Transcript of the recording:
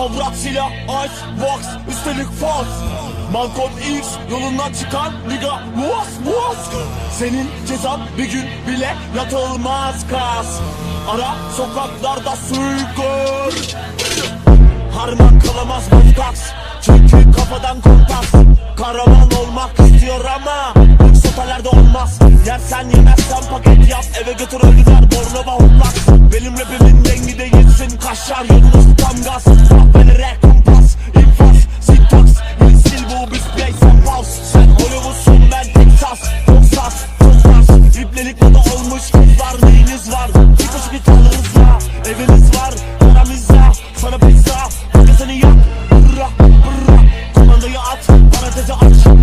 Vice, Vox, üstelik Fox Malcolm X yolundan çıkan Liga Muas Muas. Senin cezan bir gün bile yatılmaz kas. Ara sokaklarda suikır Harman kalamaz Botox Çünkü kafadan kontaks Karavan olmak istiyor ama Sotalerde olmaz. Yersen yemezsen paket yap Eve götür öldüler Bornova hoplak Benim rapimin dengi değilsin Kaşlar yolunuz tam gaz Kırılmış kızlar neyiniz var? Çıkmış gitarınızla Eviniz var paramızla Sana pizza. Hadi seni yap Bırra bırra. Kumandayı at Parantezi aç.